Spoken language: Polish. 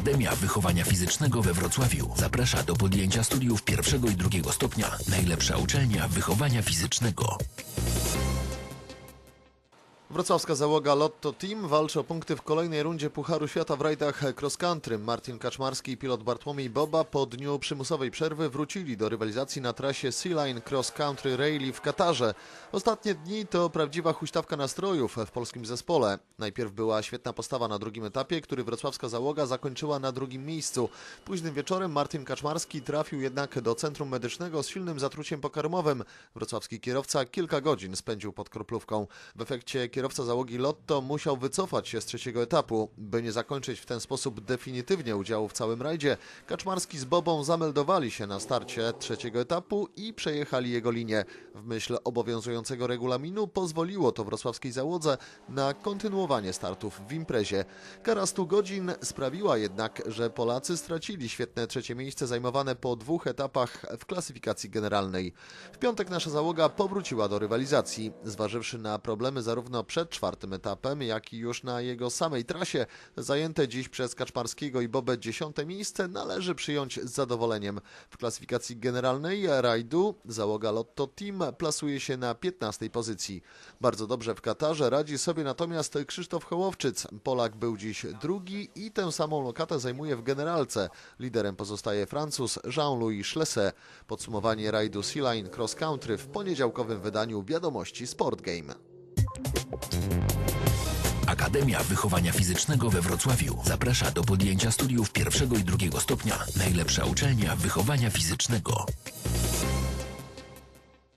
Akademia Wychowania Fizycznego we Wrocławiu zaprasza do podjęcia studiów pierwszego i drugiego stopnia. Najlepsza uczelnia wychowania fizycznego. Wrocławska załoga Lotto Team walczy o punkty w kolejnej rundzie Pucharu Świata w rajdach cross country. Martin Kaczmarski i pilot Bartłomiej Boba po dniu przymusowej przerwy wrócili do rywalizacji na trasie Sea Line Cross Country Rally w Katarze. Ostatnie dni to prawdziwa huśtawka nastrojów w polskim zespole. Najpierw była świetna postawa na drugim etapie, który wrocławska załoga zakończyła na drugim miejscu. Późnym wieczorem Martin Kaczmarski trafił jednak do centrum medycznego z silnym zatruciem pokarmowym. Wrocławski kierowca kilka godzin spędził pod kroplówką. W efekcie kierowca załogi Lotto musiał wycofać się z trzeciego etapu. By nie zakończyć w ten sposób definitywnie udziału w całym rajdzie, Kaczmarski z Bobą zameldowali się na starcie trzeciego etapu i przejechali jego linię. W myśl obowiązującego regulaminu pozwoliło to wrocławskiej załodze na kontynuowanie startów w imprezie. Kara 100 godzin sprawiła jednak, że Polacy stracili świetne trzecie miejsce zajmowane po dwóch etapach w klasyfikacji generalnej. W piątek nasza załoga powróciła do rywalizacji, zważywszy na problemy zarówno przed czwartym etapem, jak i już na jego samej trasie. Zajęte dziś przez Kaczmarskiego i Bobę dziesiąte miejsce należy przyjąć z zadowoleniem. W klasyfikacji generalnej rajdu załoga Lotto Team plasuje się na 15 pozycji. Bardzo dobrze w Katarze radzi sobie natomiast Krzysztof Hołowczyc. Polak był dziś drugi i tę samą lokatę zajmuje w generalce. Liderem pozostaje Francuz Jean-Louis Schlesse. Podsumowanie rajdu Sea Line Cross Country w poniedziałkowym wydaniu wiadomości Sport Game. Akademia Wychowania Fizycznego we Wrocławiu zaprasza do podjęcia studiów pierwszego i drugiego stopnia. Najlepsza uczelnia wychowania fizycznego.